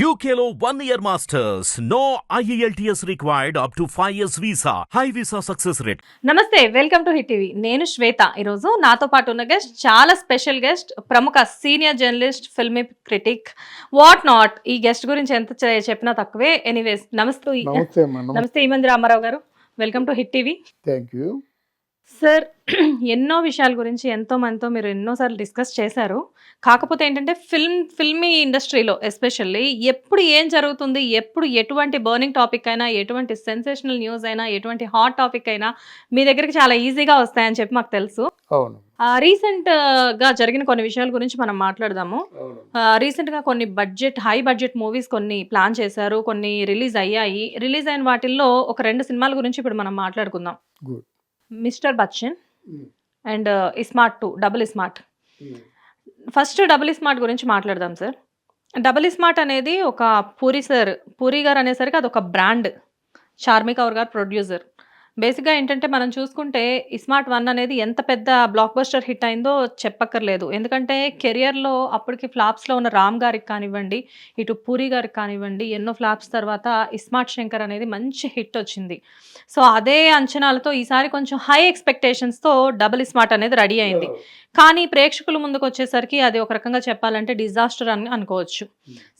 One year masters. No E IELTS required up to 5 years visa. High visa success rate. నమస్తే welcome to hit TV నేను శ్వేత. ఈరోజు నాతో పాటు ఉన్న guest చాలా స్పెషల్ గెస్ట్ ప్రముఖ senior journalist film critic what not ఈ guest గురించి ఎంత చె- చెప్పినా తక్కువే. ఎనీవేస్ నమస్తే. నమస్తే నమస్తే. Imandi Ramarao garu. Welcome to hit TV thank you sir ఎన్నో విషయాల గురించి ఎంతో మందితో మీరు ఎన్నోసార్లు డిస్కస్ చేశారు. కాకపోతే ఏంటంటే ఫిల్మ్ ఫిల్మీ ఇండస్ట్రీలో ఎస్పెషల్లీ ఎప్పుడు ఏం జరుగుతుంది ఎప్పుడు ఎటువంటి బర్నింగ్ టాపిక్ అయినా ఎటువంటి సెన్సేషనల్ న్యూస్ అయినా ఎటువంటి హాట్ టాపిక్ అయినా మీ దగ్గరికి చాలా ఈజీగా వస్తాయని చెప్పి మాకు తెలుసు. అవును. రీసెంట్గా జరిగిన కొన్ని విషయాల గురించి మనం మాట్లాడదాము. రీసెంట్గా కొన్ని బడ్జెట్ హై బడ్జెట్ మూవీస్ కొన్ని ప్లాన్ చేశారు కొన్ని రిలీజ్ అయ్యాయి. రిలీజ్ అయిన వాటిల్లో ఒక రెండు సినిమాల గురించి ఇప్పుడు మనం మాట్లాడుకుందాం. Mister Bachchan and iSmart two double iSmart. First double smart గురించి మాట్లాడదాం సార్. డబుల్ స్మార్ట్ అనేది ఒక పూరి సార్ పూరి గారు అనేసరికి అది ఒక బ్రాండ్. చార్మిక్ అవర్ గారు ప్రొడ్యూసర్. బేసిక్గా ఏంటంటే మనం చూసుకుంటే స్మార్ట్ వన్ అనేది ఎంత పెద్ద బ్లాక్ బస్టర్ హిట్ అయిందో చెప్పక్కర్లేదు. ఎందుకంటే కెరియర్లో అప్పటికి ఫ్లాప్స్లో ఉన్న రామ్ గారికి కానివ్వండి ఇటు పూరి గారికి కానివ్వండి ఎన్నో ఫ్లాప్స్ తర్వాత ఇస్మార్ట్ శంకర్ అనేది మంచి హిట్ వచ్చింది. సో అదే అంచనాలతో ఈసారి కొంచెం హై ఎక్స్పెక్టేషన్స్తో డబుల్ స్మార్ట్ అనేది రెడీ అయింది. కానీ ప్రేక్షకుల ముందుకు వచ్చేసరికి అది ఒక రకంగా చెప్పాలంటే డిజాస్టర్ అని అనుకోవచ్చు.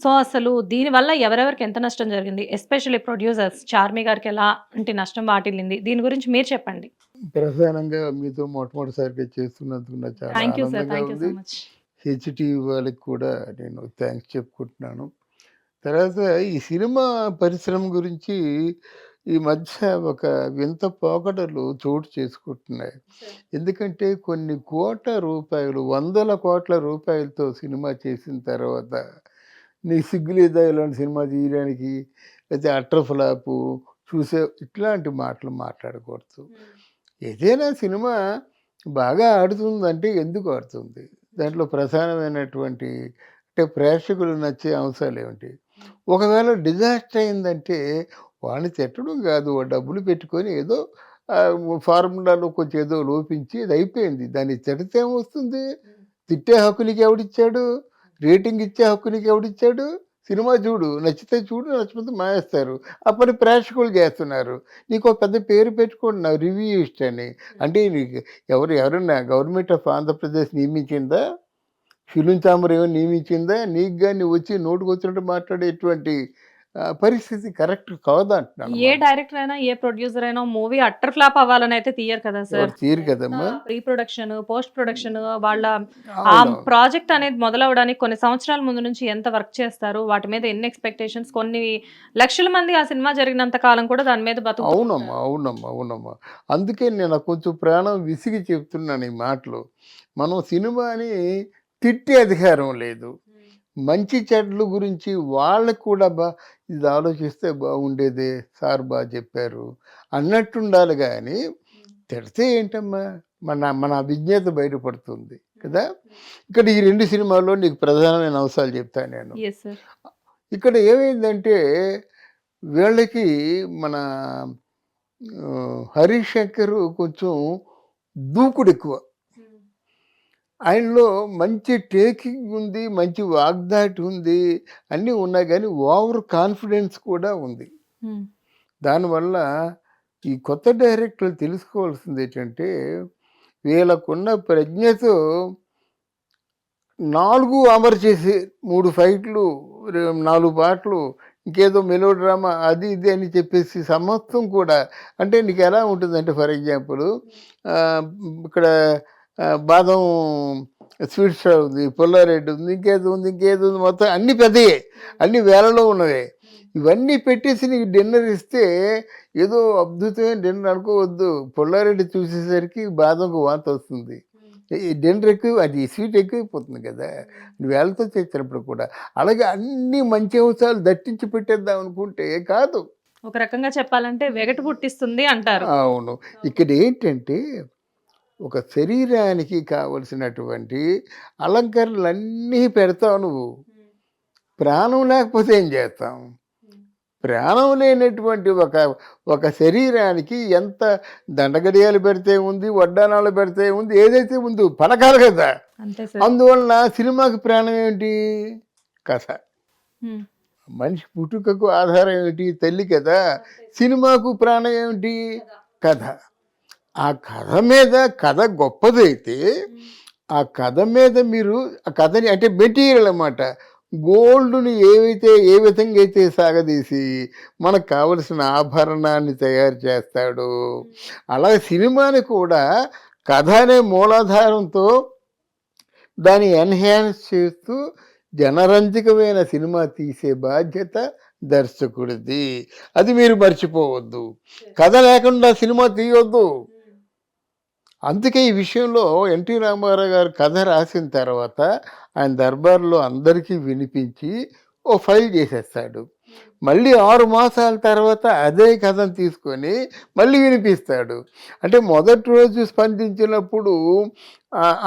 సో అసలు దీనివల్ల ఎవరెవరికి ఎంత నష్టం జరిగింది? ఎస్పెషల్లీ ప్రొడ్యూసర్స్ చార్మి గారికి ఎలాంటి నష్టం వాటిల్లింది? దీని గురించి మీరు చెప్పండి. ప్రధానంగా మీతో మొట్టమొదటిసారిగా చేస్తున్నందుకు నాకు చాలా ఆనందంగా ఉంది. హెచ్టీవీ వాళ్ళకి కూడా నేను థ్యాంక్స్ చెప్పుకుంటున్నాను. తర్వాత ఈ సినిమా పరిశ్రమ గురించి ఈ మధ్య ఒక వింత పోకడలు చోటు చేసుకుంటున్నాయి. ఎందుకంటే కొన్ని కోట్ల రూపాయలు వందల కోట్ల రూపాయలతో సినిమా చేసిన తర్వాత నీ సిగ్గులేదా ఇలాంటి సినిమా తీయడానికి లేకపోతే అట్టర్ ఫ్లాపు చూసే ఇట్లాంటి మాటలు మాట్లాడకూడదు. ఏదైనా సినిమా బాగా ఆడుతుందంటే ఎందుకు ఆడుతుంది? దాంట్లో ప్రధానమైనటువంటి అంటే ప్రేక్షకులు నచ్చే అంశాలు ఏమిటి? ఒకవేళ డిజాస్టర్ అయిందంటే వాడిని తిట్టడం కాదు డబ్బులు పెట్టుకొని ఏదో ఫార్ములాలో కొంచెం ఏదో లోపించి అది అయిపోయింది. దాన్ని తిడితే ఏమొస్తుంది? తిట్టే హక్కులకి ఎవడిచ్చాడు? రేటింగ్ ఇచ్చే హక్కులకి ఎవడిచ్చాడు? సినిమా చూడు నచ్చితే చూడు నచ్చిపోతే మానేస్తారు. అప్పటి ప్రేక్షకులు చేస్తున్నారు. నీకు ఒక పెద్ద పేరు పెట్టుకుంటున్నావు రివ్యూయిస్ట్ అని అంటే నీకు ఎవరు ఎవరన్నా గవర్నమెంట్ ఆఫ్ ఆంధ్రప్రదేశ్ నియమించిందా? ఫిలిం ఛాంబర్ ఏమో నియమించిందా? నీకు కానీ వచ్చి నోటుకు వచ్చినట్టు మాట్లాడేటువంటి పరిస్థితి కరెక్ట్ కాదంటున్నాను ఏ డైరెక్టర్ అయినా ఏ ప్రొడ్యూసర్ అయినా మూవీ అట్టర్ ఫ్లాప్ అవ్వాలని అయితే తీయరు కదా సార్ తీరు కదమ్మా ప్రీ ప్రొడక్షన్ పోస్ట్ ప్రొడక్షన్ వాళ్ళ ఆ. ప్రాజెక్ట్ అనేది మొదలవడానికి కొన్ని సంవత్సరాల ముందు నుంచి ఎంత వర్క్ చేస్తారు వాటి మీద ఎన్ని ఎక్స్పెక్టేషన్స్ కొన్ని లక్షల మంది ఆ సినిమా జరిగినంత కాలం కూడా దాని మీద బతుకు అవునమ్మా అవునమ్మా అవునమ్మా. అందుకే నేను కొంచెం ప్రాణం విసిగి చెప్తున్నాను ఈ మాటలు. మనం సినిమాని తిట్టే అధికారం లేదు. మంచి చెడ్ల గురించి వాళ్ళకు కూడా బా ఇది ఆలోచిస్తే బాగుండేదే సార్ బాగా చెప్పారు. అన్నట్టు ఉండాలి కానీ తిడితే ఏంటమ్మా? మన మన విజ్ఞత బయటపడుతుంది కదా? ఇక్కడ ఈ రెండు సినిమాల్లో నీకు ప్రధానమైన అంశాలు చెప్తాను నేను. ఇక్కడ ఏమైందంటే వీళ్ళకి మన ఆ, హరీష్ శంకర్ కొంచెం దూకుడు ఎక్కువ. ఆయనలో మంచి టేకింగ్ ఉంది మంచి వాగ్దాటి ఉంది అన్నీ ఉన్నాయి. కానీ ఓవర్ కాన్ఫిడెన్స్ కూడా ఉంది. దానివల్ల ఈ కొత్త డైరెక్టర్లు తెలుసుకోవాల్సింది ఏంటంటే వీళ్ళకున్న ప్రజ్ఞతో నాలుగు అమరు చేసి మూడు ఫైట్లు నాలుగు పాటలు ఇంకేదో మెలో డ్రామా అది ఇది అని చెప్పేసి సమస్తం కూడా అంటే నీకు ఎలా ఉంటుందంటే ఫర్ ఎగ్జాంపుల్ ఇక్కడ బాదం స్వీట్ స్టాల్ ఉంది పుల్లారెడ్డి ఉంది ఇంకేదో ఉంది ఇంకేదో ఉంది మొత్తం అన్ని పెద్దయే అన్ని వేలలో ఉన్నవే. ఇవన్నీ పెట్టేసి నీకు డిన్నర్ ఇస్తే ఏదో అద్భుతమైన డిన్నర్ అనుకోవద్దు. పుల్లారెడ్డి చూసేసరికి బాదంకు వాంతి వస్తుంది. ఈ డిన్నర్ ఎక్కువ అది స్వీట్ ఎక్కువైపోతుంది కదా. వేళతో చేసినప్పుడు కూడా. అలాగే అన్ని మంచి అంశాలు దట్టించి పెట్టేద్దాం అనుకుంటే కాదు. ఒక రకంగా చెప్పాలంటే వెగటు పుట్టిస్తుంది అంటారు. అవును. ఇక్కడ ఏంటంటే ఒక శరీరానికి కావలసినటువంటి అలంకరణలన్నీ పెడతావు నువ్వు. ప్రాణం లేకపోతే ఏం చేస్తాం? ప్రాణం లేనటువంటి ఒక ఒక శరీరానికి ఎంత దండగడియాలు పెడితే ఉంది వడ్డానాలు పెడితే ఉంది ఏదైతే ఉందో పలకాలి కదా. అందువలన సినిమాకి ప్రాణం ఏంటి కథ. మనిషి పుట్టుకకు ఆధారం ఏమిటి? తల్లి కదా. సినిమాకు ప్రాణం ఏమిటి? కథ. ఆ కథ మీద కథ గొప్పదైతే ఆ కథ మీద మీరు ఆ కథని అంటే మెటీరియల్ అన్నమాట. గోల్డ్ని ఏవైతే ఏ విధంగా అయితే సాగదీసి మనకు కావలసిన ఆభరణాన్ని తయారు చేస్తాడు అలాగే సినిమాని కూడా కథ అనే మూలాధారంతో దాన్ని ఎన్హాన్స్ చేస్తూ జనరంజకమైన సినిమా తీసే బాధ్యత దర్శకుడిది. అది మీరు మర్చిపోవద్దు. కథ లేకుండా సినిమా తీయొద్దు. అందుకే ఈ విషయంలో ఎన్టీ రామారావు గారు కథ రాసిన తర్వాత ఆయన దర్బార్లో అందరికీ వినిపించి ఓ ఫైల్ చేసేస్తాడు. మళ్ళీ ఆరు మాసాల తర్వాత అదే కథను తీసుకొని మళ్ళీ వినిపిస్తాడు. అంటే మొదటి రోజు స్పందించినప్పుడు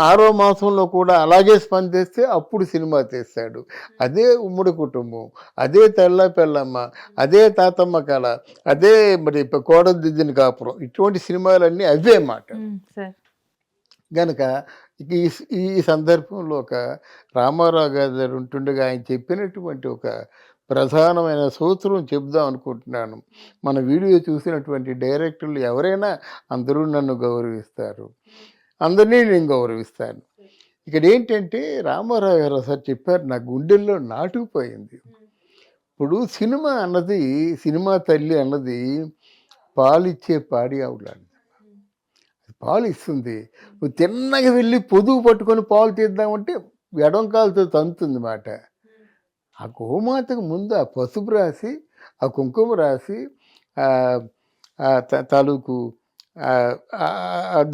ఆరో మాసంలో కూడా అలాగే స్పందిస్తే అప్పుడు సినిమా తీస్తాడు. అదే ఉమ్మడి కుటుంబం అదే తెల్ల పెళ్ళమ్మ అదే తాతమ్మ కళ అదే మరి కోడదిద్దిన కాపురం ఇటువంటి సినిమాలన్నీ అవే మాట. సార్. గనక ఈ ఈ సందర్భంలో ఒక రామారావు గారు ఉంటుండగా ఆయన చెప్పినటువంటి ఒక ప్రధానమైన సూత్రం చెప్దాం అనుకుంటున్నాను. మన వీడియో చూసినటువంటి డైరెక్టర్లు ఎవరైనా అందరూ నన్ను గౌరవిస్తారు. అందరినీ నేను గౌరవిస్తాను. ఇక్కడ ఏంటంటే రామారావు గారు సార్ చెప్పారు నా గుండెల్లో నాటుకుపోయింది. ఇప్పుడు సినిమా అన్నది సినిమా తల్లి అన్నది పాలిచ్చే పాడి ఆవులాంటి పాలు ఇస్తుంది నువ్వు తిన్నగా వెళ్ళి పొదువు పట్టుకొని పాలు తీద్దామంటే ఎడంకాలతో తంతుంది మాట. ఆ గోమాతకు ముందు ఆ పసుపు రాసి ఆ కుంకుమ రాసి త- తాలూకు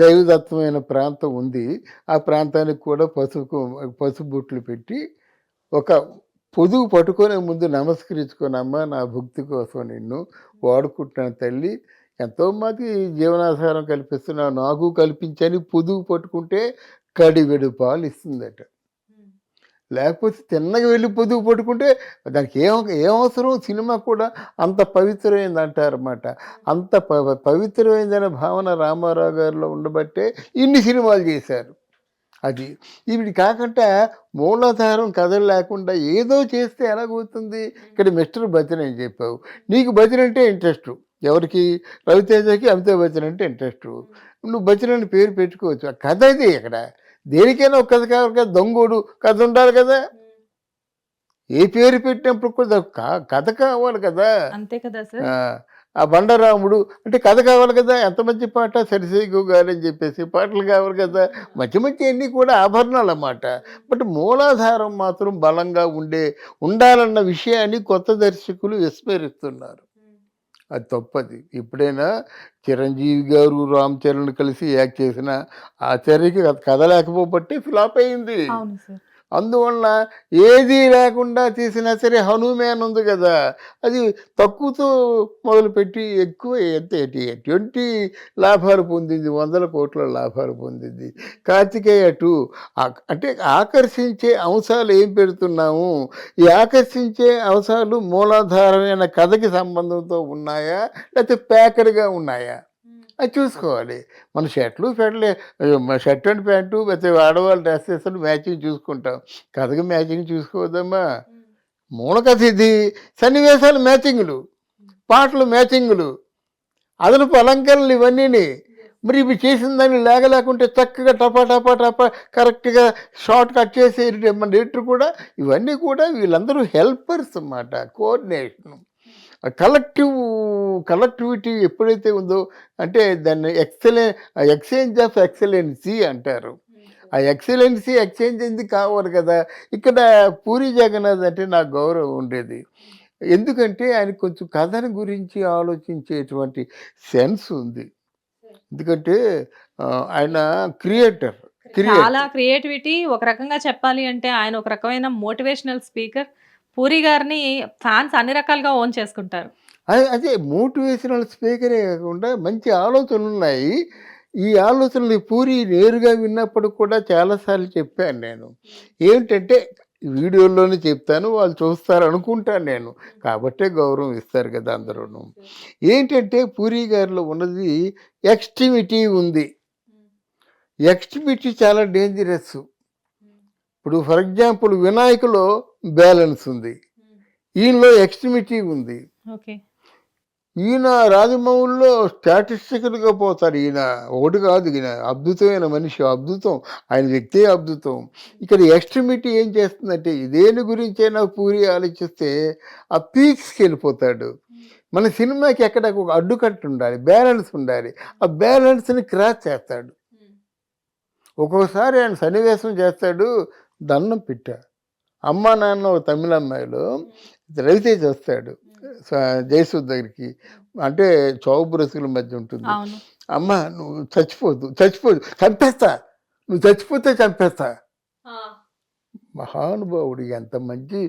దైవదత్తమైన ప్రాంతం ఉంది. ఆ ప్రాంతానికి కూడా పసుపు పసుపు బుట్లు పెట్టి ఒక పొదుగు పట్టుకునే ముందు నమస్కరించుకోనమ్మా నా భక్తి కోసం నిన్ను వాడుకుంటున్నాను తల్లి. ఎంతో మంది జీవనాధారం కల్పిస్తున్నావు. నాకు కల్పించని పొదుగు పట్టుకుంటే కడివెడు పాలు ఇస్తుందట. లేకపోతే తిన్నగా వెళ్ళి పొదుగు పట్టుకుంటే దానికి ఏం ఏమవసరం సినిమా కూడా అంత పవిత్రమైంది అంటారన్నమాట అంత ప పవిత్రమైందనే భావన రామారావు గారిలో ఉండబట్టే ఇన్ని సినిమాలు చేశారు. అది ఇవి కాకుండా మూలాధారం కథలు లేకుండా ఏదో చేస్తే ఎలాగవుతుంది? ఇక్కడ మిస్టర్ బచ్చన్ అని చెప్పావు. నీకు బచ్చన్ అంటే ఇంట్రెస్ట్. ఎవరికి? రవితేజకి అమితాబ్ బచ్చన్ అంటే ఇంట్రెస్ట్. నువ్వు బచ్చన్ అని పేరు పెట్టుకోవచ్చు. ఆ కథ ఇది ఇక్కడ. దేనికైనా ఒక కథ కావాలి కదా దొంగోడు కథ ఉండాలి కదా. ఏ పేరు పెట్టినప్పుడు కూడా కథ కావాలి కదా. అంతే కదా సార్. ఆ, బండరాముడు అంటే కథ కావాలి కదా ఎంత మంచి పాట సరిసేగు గారని చెప్పేసి పాటలు కావాలి కదా. మంచి మంచి అన్నీ కూడా ఆభరణాలు అన్నమాట. బట్ మూలాధారం మాత్రం బలంగా ఉండే ఉండాలన్న విషయాన్ని కొత్త దర్శకులు విస్మరిస్తున్నారు. అది తప్పది. ఎప్పుడైనా చిరంజీవి గారు రామ్ చరణ్ కలిసి యాక్ట్ చేసిన ఆచార్యకి కథ లేకపోబట్టి ఫ్లాప్ అయింది. అవును సార్. అందువల్ల ఏది లేకుండా తీసినా సరే హనుమాన్ ఉంది కదా అది తక్కువతో మొదలుపెట్టి ఎక్కువ ఎంత ఎటువంటి లాభాలు పొందింది వందల కోట్ల లాభాలు పొందింది. కార్తికేయ టూ అంటే ఆకర్షించే అంశాలు ఏం పెడుతున్నాము? ఈ ఆకర్షించే అంశాలు మూలాధారమైన కథకి సంబంధంతో ఉన్నాయా? లేకపోతే ప్యాకర్గా ఉన్నాయా? అది చూసుకోవాలి. మన షర్ట్లు ఫెట్లు షర్ట్ అండ్ ప్యాంటు లేకపోతే ఆడవాళ్ళు డ్రెస్ మ్యాచింగ్ చూసుకుంటాం. కథకి మ్యాచింగ్ చూసుకోవద్దమ్మా. మూల కథ ఇది. సన్నివేశాలు మ్యాచింగులు పాటలు మ్యాచింగులు అదనపు అలంకరణలు ఇవన్నీని. మరి ఇవి చేసిన దాన్ని లేగలేకుంటే చక్కగా టపా టపా టపా కరెక్ట్గా షార్ట్ కట్ చేసే మన డైరెక్టర్ కూడా ఇవన్నీ కూడా వీళ్ళందరూ హెల్పర్స్ అన్నమాట కోఆర్డినేషన్. కలెక్టివ్ కలెక్టివిటీ ఎప్పుడైతే ఉందో అంటే దాన్ని ఎక్సలె ఎక్స్చేంజ్ ఆఫ్ ఎక్సలెన్సీ అంటారు. ఆ ఎక్సలెన్సీ ఎక్స్చేంజ్ ఎందుకు కావాలి కదా? ఇక్కడ పూరి జగన్నాథ్ అంటే నాకు గౌరవం ఉండేది. ఎందుకంటే ఆయన కొంచెం కథను గురించి ఆలోచించేటువంటి సెన్స్ ఉంది. ఎందుకంటే ఆ, ఆయన క్రియేటర్ చాలా క్రియేటివిటీ ఒక రకంగా చెప్పాలి అంటే ఆయన ఒక రకమైన మోటివేషనల్ స్పీకర్ పూరి గారిని ఫ్యాన్స్ అన్ని రకాలుగా ఓన్ చేసుకుంటారు. అదే అదే మోటివేషనల్ స్పీకరే కాకుండా మంచి ఆలోచనలు ఉన్నాయి. ఈ ఆలోచనలు పూరి నేరుగా విన్నప్పుడు కూడా చాలాసార్లు చెప్పాను నేను. ఏంటంటే వీడియోలోనే చెప్తాను వాళ్ళు చూస్తారు అనుకుంటాను నేను. కాబట్టే గౌరవం ఇస్తారు కదా అందరూ ఏంటంటే పూరి గారిలో ఉన్నది ఎక్స్ట్రిమిటీ ఉంది. ఎక్స్ట్రిమిటీ చాలా డేంజరస్ ఇప్పుడు ఫర్ ఎగ్జాంపుల్ వినాయకులో బ్యాలెన్స్ ఉంది. ఈయనలో ఎక్స్ట్రిమిటీ ఉంది. ఈయన రాజమౌళిలో స్టాటిస్టికల్గా పోతాడు. ఈయన ఒకటి కాదు ఈయన అద్భుతమైన మనిషి అద్భుతం. ఆయన వ్యక్తే అద్భుతం. ఇక్కడ ఎక్స్ట్రిమిటీ ఏం చేస్తుందంటే దేని గురించైనా పూరి ఆలోచిస్తే ఆ పీక్స్కి వెళ్ళిపోతాడు. మన సినిమాకి ఎక్కడ ఒక అడ్డుకట్టు ఉండాలి బ్యాలెన్స్ ఉండాలి. ఆ బ్యాలెన్స్ని క్రాస్ చేస్తాడు. ఒక్కొక్కసారి ఆయన సన్నివేశం చేస్తాడు దండం పిట్ట అమ్మ నాన్న ఒక తమిళ అమ్మాయిలో రవితేజ వస్తాడు జయసూద్ దగ్గరికి. అంటే చౌబు బ్రతుకుల మధ్య ఉంటుంది. అమ్మ నువ్వు చచ్చిపోదు చచ్చిపోదు చంపేస్తా నువ్వు చచ్చిపోతే చంపేస్తా. మహానుభావుడు ఎంత మంచి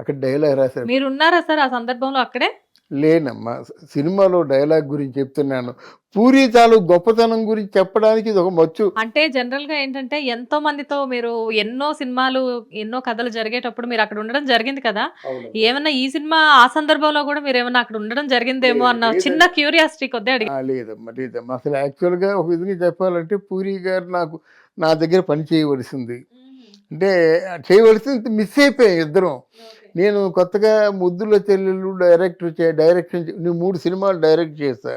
అక్కడ డైలాగ్ రాశాడు మీరు ఉన్నారా సార్ ఆ సందర్భంలో అక్కడే? లేనమ్మా. సినిమాలో డైలాగ్ గురించి చెప్తున్నాను. పూరి తాలూ గొప్పతనం గురించి చెప్పడానికి ఇది ఒక మచ్చు. అంటే జనరల్గా ఏంటంటే ఎంతో మందితో మీరు ఎన్నో సినిమాలు ఎన్నో కథలు జరిగేటప్పుడు మీరు అక్కడ ఉండడం జరిగింది కదా? ఏమన్నా ఈ సినిమా ఆ సందర్భంలో కూడా మీరు ఏమన్నా అక్కడ ఉండడం జరిగిందేమో అన్న. చిన్న క్యూరియాసిటీ కొద్ది అడిగి. లేదమ్మా లేదమ్మా. అసలు యాక్చువల్గా ఒక విధంగా చెప్పాలంటే పూరి గారు నాకు నా దగ్గర పని చేయవలసింది. అంటే చేయవలసింది మిస్ అయిపోయాం ఇద్దరం. నేను కొత్తగా ముద్దుల చెల్లెలు డైరెక్టర్ చే డైరెక్షన్ నేను మూడు సినిమాలు డైరెక్ట్ చేశా.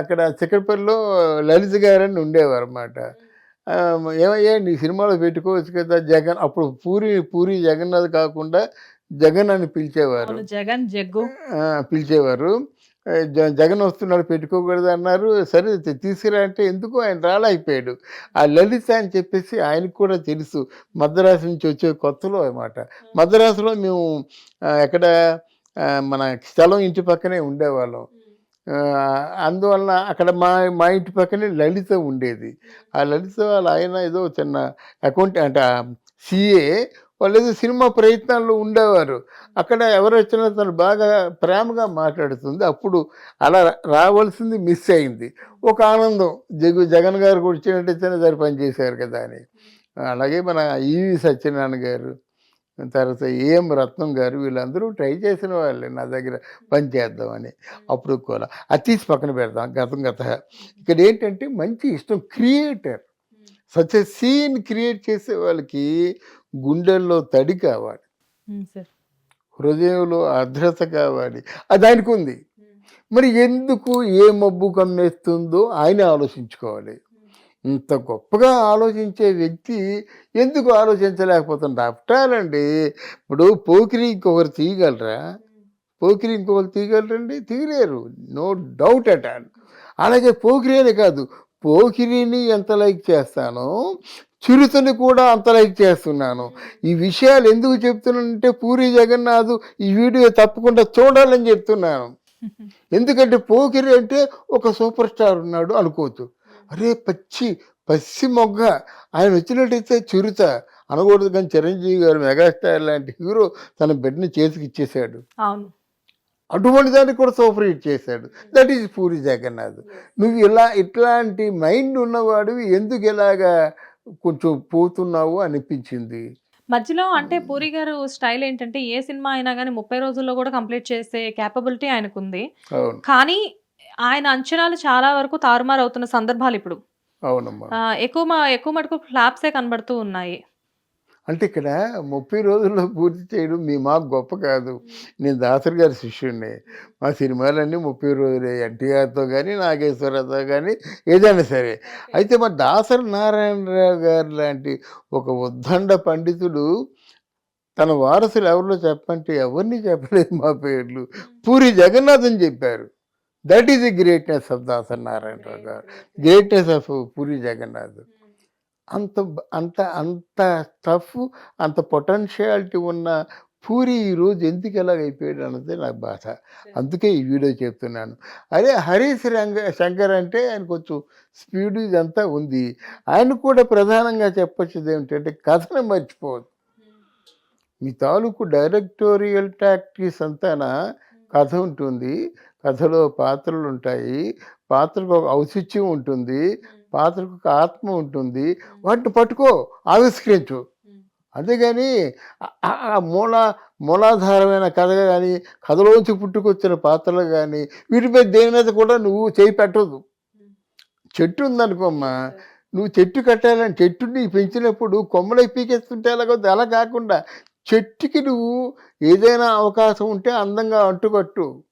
అక్కడ చిక్కడపల్లిలో లలిత గారని ఉండేవారు అనమాట ఏమయ్యా నీ సినిమాలో పెట్టుకోవచ్చు కదా జగన్. అప్పుడు పూరి పూరి జగన్నాథ్ కాకుండా జగన్ అని పిలిచేవారు. జగన్ జగ్గు. పిలిచేవారు. జగన్ వస్తున్నాడు పెట్టుకోకూడదు అన్నారు. సరే తీసుకురా అంటే ఎందుకు? ఆయన రాలైపోయాడు ఆ లలిత అని చెప్పేసి ఆయనకు కూడా తెలుసు. మద్రాసు నుంచి వచ్చే కొత్తలో అన్నమాట. మద్రాసులో మేము ఎక్కడ మన స్థలం ఇంటి పక్కనే ఉండేవాళ్ళం. అందువలన అక్కడ మా మా ఇంటి పక్కనే లలిత ఉండేది. ఆ లలిత వాళ్ళ ఆయన ఏదో చిన్న అకౌంట్ అంటే సిఏ వాళ్ళు ఏదో సినిమా ప్రయత్నాల్లో ఉండేవారు. అక్కడ ఎవరు వచ్చినా తను బాగా ప్రేమగా మాట్లాడుతుంది. అప్పుడు అలా రావాల్సింది మిస్ అయింది. ఒక ఆనందం. జగు జగన్ గారు కూడా వచ్చినట్టయితేనే సరి పని చేశారు కదా అని. అలాగే మన ఈవి సత్యనారాయణ గారు తర్వాత ఏఎం రత్నం గారు వీళ్ళందరూ ట్రై చేసిన వాళ్ళే నా దగ్గర పని చేద్దామని. అప్పుడు కూడా అది తీసి పక్కన పెడదాం గతం గత. ఇక్కడ ఏంటంటే మంచి ఇష్టం క్రియేటర్. సచ్ సీన్ క్రియేట్ చేసే వాళ్ళకి గుండెల్లో తడి కావాలి. హృదయంలో అర్ధత కావాలి. అది ఆయనకు ఉంది. మరి ఎందుకు ఏ మబ్బు కమ్మేస్తుందో ఆయన ఆలోచించుకోవాలి. ఇంత గొప్పగా ఆలోచించే వ్యక్తి ఎందుకు ఆలోచించలేకపోతుంది అఫ్టాలండి ఇప్పుడు పోకిరి ఇంకొకరు తీయగలరా? పోకిరి ఇంకొకరు తీయగలరండి? తీయలేరు. నో డౌట్ అట్ ఆల్ అలాగే పోకిరి అని కాదు పోకిరిని ఎంత లైక్ చేస్తానో చిరుతని కూడా అంత లైక్ చేస్తున్నాను. ఈ విషయాలు ఎందుకు చెప్తున్నానంటే పూరి జగన్నాథ్ ఈ వీడియో తప్పకుండా చూడాలని చెప్తున్నాను. ఎందుకంటే పోకిరి అంటే ఒక సూపర్ స్టార్ ఉన్నాడు అనుకోవచ్చు అరే పచ్చి పచ్చి మొగ్గ. ఆయన వచ్చినట్టయితే చిరుత అనకూడదు కానీ చిరంజీవి గారు మెగాస్టార్ లాంటి హీరో తన బిడ్డని చేతికి ఇచ్చేశాడు. అవును. అటువంటి దాన్ని కూడా సూపర్ హిట్ చేశాడు. That is Puri Jagannadh. నువ్వు ఇలా ఇట్లాంటి మైండ్ ఉన్నవాడివి ఎందుకు ఇలాగా కొంచెం పోతున్నావు అనిపించింది. మధ్యలో అంటే పూరి గారు స్టైల్ ఏంటంటే ఏ సినిమా అయినా కానీ ముప్పై రోజుల్లో కూడా కంప్లీట్ చేసే క్యాపబిలిటీ ఆయనకుంది. కానీ ఆయన అంచనాలు చాలా వరకు తారుమారు అవుతున్న సందర్భాలు ఇప్పుడు. ఎక్కువ ఎక్కువ మటుకు ఫ్లాప్సే కనబడుతూ ఉన్నాయి. అంటే ఇక్కడ ముప్పై రోజుల్లో పూర్తి చేయడం మీ మాకు గొప్ప కాదు. నేను దాసరి గారి శిష్యుడిని మా సినిమాలన్నీ ముప్పై రోజులే. ఎన్టీఆర్తో కానీ నాగేశ్వరరావుతో కానీ ఏదైనా సరే. అయితే మా దాసరి నారాయణరావు గారు లాంటి ఒక ఉద్దండ పండితుడు తన వారసులు ఎవరిలో చెప్పంటే ఎవరిని చెప్పలేదు మా పేర్లు. పూరి జగన్నాథ్ అని చెప్పారు. That is the greatness of Dasari Narayanarao గారు. Greatness of puri Jagannadh. అంత అంత అంత టఫ్ అంత పొటెన్షియాలిటీ ఉన్న పూరి ఈరోజు ఎందుకు ఎలాగైపోయాడు అన్నది నాకు బాధ. అందుకే ఈ వీడియో చెప్తున్నాను. అదే హరీష్ రంగ శంకర్ అంటే ఆయన కొంచెం స్పీడ్ ఇదంతా ఉంది. ఆయన కూడా ప్రధానంగా చెప్పొచ్చేది ఏమిటంటే కథను మర్చిపోవద్దు. మీ తాలూకు డైరెక్టోరియల్ టాక్టిక్స్ అంతాన కథ ఉంటుంది. కథలో పాత్రలు ఉంటాయి. పాత్రకు ఒక ఔచిత్యం ఉంటుంది. పాత్రకు ఒక ఆత్మ ఉంటుంది. వాటిని పట్టుకో ఆవిష్కరించు. అంతేగాని ఆ- మూల మూలాధారమైన కథ కానీ కథలోంచి పుట్టుకొచ్చిన పాత్రలు కానీ వీటిపై దేని మీద కూడా నువ్వు చేయి పెట్టదు. చెట్టు ఉందనుకోమ్మా నువ్వు చెట్టు కట్టాలని చెట్టుని పెంచినప్పుడు కొమ్మలై పీకేస్తుంటే ఎలాగో అలా కాకుండా చెట్టుకి నువ్వు ఏదైనా అవకాశం ఉంటే అందంగా అంటుకట్టు.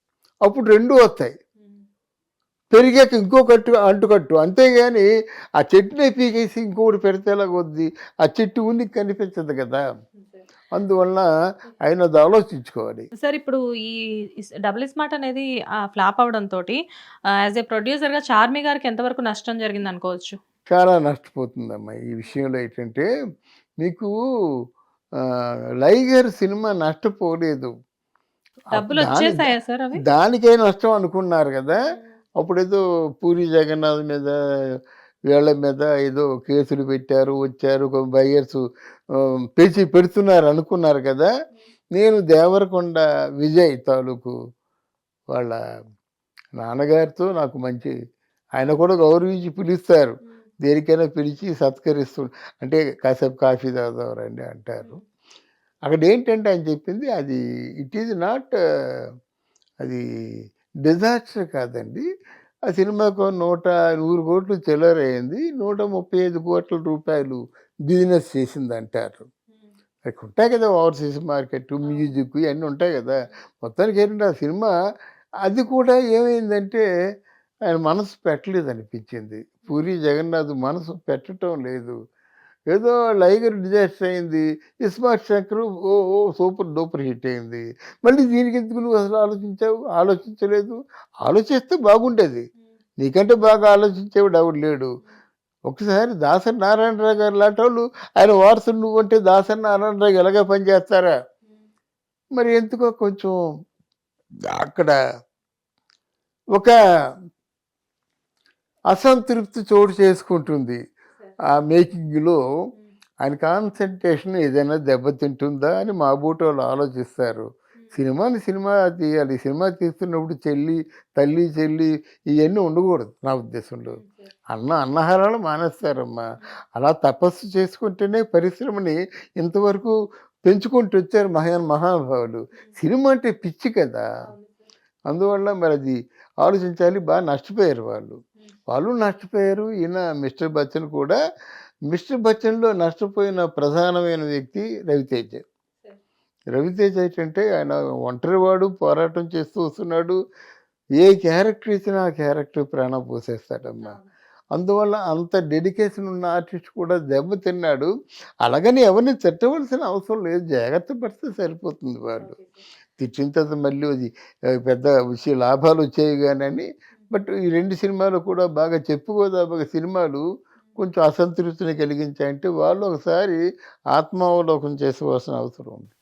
అప్పుడు రెండు వస్తాయి. పెరిగాక ఇంకో కట్టు అంటుకట్టు అంతేగాని ఆ చెట్టునే పీకేసి ఇంకొకటి పెడితే ఎలాగొద్ది? ఆ చెట్టు ఉంది కనిపించదు కదా. అందువలన ఆయన అది ఆలోచించుకోవాలి. సార్ ఇప్పుడు ఈ డబుల్ స్మార్ట్ అనేది ఫ్లాప్ అవడం తోటి యాజ్ ఏ ప్రొడ్యూసర్గా చార్మి గారికి ఎంతవరకు నష్టం జరిగింది అనుకోవచ్చు? చాలా నష్టపోతుందమ్మా ఈ విషయంలో ఏంటంటే మీకు లైగర్ సినిమా నష్టపోలేదు. డబ్బులు దాని- వచ్చేసాయా సార్ అవి? దానికే నష్టం అనుకున్నారు కదా. అప్పుడేదో పూరి జగన్నాథ్ మీద వీళ్ళ మీద ఏదో కేసులు పెట్టారు వచ్చారు బయ్యర్స్ పేచి పెడుతున్నారు అనుకున్నారు కదా. నేను దేవరకొండ విజయ్ తాలూకు వాళ్ళ నాన్నగారితో నాకు మంచి ఆయన కూడా గౌరవించి పిలుస్తారు. దేనికైనా పిలిచి సత్కరిస్తూ అంటే కాసేపు కాఫీ తాగుతారండి అంటారు. అక్కడ ఏంటంటే ఆయన చెప్పింది అది ఇట్ ఈజ్ నాట్ అది డిజాస్టర్ కాదండి. ఆ సినిమాకు నూట నూరు కోట్లు చెలరైంది నూట ముప్పై ఐదు కోట్ల రూపాయలు బిజినెస్ చేసింది అంటారు అక్కడ ఉంటాయి కదా ఓవర్సీస్ మార్కెట్ మ్యూజిక్ ఇవన్నీ ఉంటాయి కదా. మొత్తానికి ఏంటంటే ఆ సినిమా అది కూడా ఏమైందంటే ఆయన మనసు పెట్టలేదు అనిపించింది పూరి జగన్నాథ్ మనసు పెట్టడం లేదు. ఏదో లైగర్ డిజాస్టర్ అయింది ఇస్మార్ట్ శంకర్ ఓ ఓ సూపర్ డూపర్ హిట్ అయింది. మళ్ళీ దీనికి ఎందుకు నువ్వు అసలు ఆలోచించావు? ఆలోచించలేదు. ఆలోచిస్తే బాగుండేది. నీకంటే బాగా ఆలోచించేవాడు ఎవడు లేడు. ఒకసారి దాసరి నారాయణరావు గారు లాంటి వాళ్ళు ఆయన వారసులు నువ్వు అంటే దాసరి నారాయణరావు ఎలాగ పనిచేస్తారా మరి ఎందుకో కొంచెం అక్కడ ఒక అసంతృప్తి చోటు చేసుకుంటుంది. ఆ మేకింగ్లో ఆయన కాన్సన్ట్రేషన్ ఏదైనా దెబ్బతింటుందా అని మా బూటోళ్ళు ఆలోచిస్తారు. సినిమాని సినిమా తీయాలి. సినిమా తీస్తున్నప్పుడు చెల్లి తల్లి చెల్లి ఇవన్నీ ఉండకూడదు నా ఉద్దేశంలో. అన్న అన్నహారాలు మానేస్తారమ్మా. అలా తపస్సు చేసుకుంటేనే పరిశ్రమని ఇంతవరకు పెంచుకుంటూ వచ్చారు మహా మహానుభావులు. సినిమా అంటే పిచ్చి కదా. అందువల్ల మరి అది ఆలోచించాలి బాగా నష్టపోయారు వాళ్ళు. వాళ్ళు నష్టపోయారు. ఈయన మిస్టర్ బచ్చన్ కూడా మిస్టర్ బచ్చన్లో నష్టపోయిన ప్రధానమైన వ్యక్తి రవితేజ. రవితేజ ఏంటంటే ఆయన ఒంటరివాడు పోరాటం చేస్తూ వస్తున్నాడు. ఏ క్యారెక్టర్ ఇచ్చినా ఆ క్యారెక్టర్ ప్రాణం పోసేస్తాడమ్మా. అందువల్ల అంత డెడికేషన్ ఉన్న ఆర్టిస్ట్ కూడా దెబ్బతిన్నాడు అలాగని ఎవరిని తిట్టవలసిన అవసరం లేదు. జాగ్రత్త పడితే సరిపోతుంది వాళ్ళు. తిట్టిన తర్వాత మళ్ళీ పెద్ద విషయ లాభాలు వచ్చాయి కానీ బట్ ఈ రెండు సినిమాలు కూడా బాగా చెప్పుకోదగ్గ సినిమాలు కొంచెం అసంతృప్తిని కలిగించాయంటే వాళ్ళు ఒకసారి ఆత్మావలోకం చేసుకోవాల్సిన అవసరం ఉంది.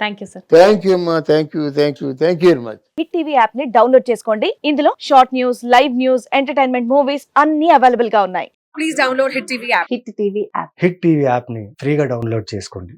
Thank you sir thank you అమ్మా thank you thank you thank you very much hit TV యాప్ని డౌన్లోడ్ చేసుకోండి. ఇందులో short news live news entertainment movies అన్ని అవైలబుల్గా ఉన్నాయి. Please download Hit TV app. Hit TV app hit TV యాప్ని ఫ్రీగా download చేసుకోండి.